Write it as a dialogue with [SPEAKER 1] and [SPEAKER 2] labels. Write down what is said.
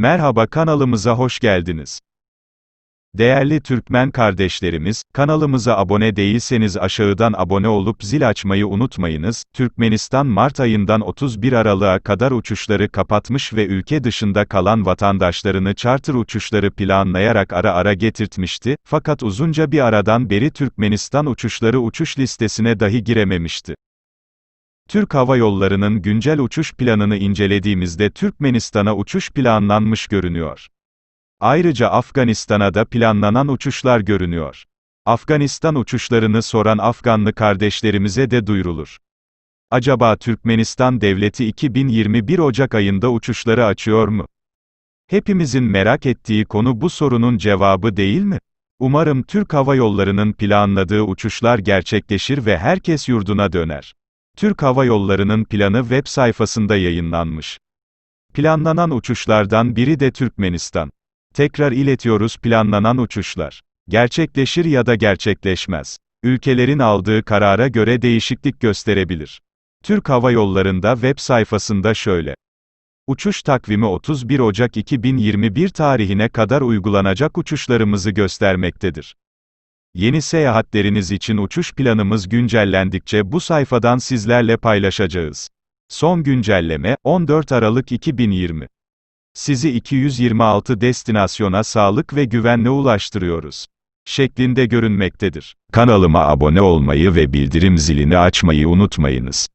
[SPEAKER 1] Merhaba kanalımıza hoş geldiniz. Değerli Türkmen kardeşlerimiz, kanalımıza abone değilseniz aşağıdan abone olup zil açmayı unutmayınız. Türkmenistan Mart ayından 31 Aralık'a kadar uçuşları kapatmış ve ülke dışında kalan vatandaşlarını charter uçuşları planlayarak ara ara getirtmişti, fakat uzunca bir aradan beri Türkmenistan uçuşları uçuş listesine dahi girememişti. Türk Hava Yolları'nın güncel uçuş planını incelediğimizde Türkmenistan'a uçuş planlanmış görünüyor. Ayrıca Afganistan'a da planlanan uçuşlar görünüyor. Afganistan uçuşlarını soran Afganlı kardeşlerimize de duyurulur. Acaba Türkmenistan devleti 2021 Ocak ayında uçuşları açıyor mu? Hepimizin merak ettiği konu bu sorunun cevabı değil mi? Umarım Türk Hava Yolları'nın planladığı uçuşlar gerçekleşir ve herkes yurduna döner. Türk Hava Yolları'nın planı web sayfasında yayınlanmış. Planlanan uçuşlardan biri de Türkmenistan. Tekrar iletiyoruz planlanan uçuşlar. Gerçekleşir ya da gerçekleşmez. Ülkelerin aldığı karara göre değişiklik gösterebilir. Türk Hava Yolları'nda web sayfasında şöyle. Uçuş takvimi 31 Ocak 2021 tarihine kadar uygulanacak uçuşlarımızı göstermektedir. Yeni seyahatleriniz için uçuş planımız güncellendikçe bu sayfadan sizlerle paylaşacağız. Son güncelleme, 14 Aralık 2020. Sizi 226 destinasyona sağlık ve güvenle ulaştırıyoruz. Şeklinde görünmektedir. Kanalıma abone olmayı ve bildirim zilini açmayı unutmayınız.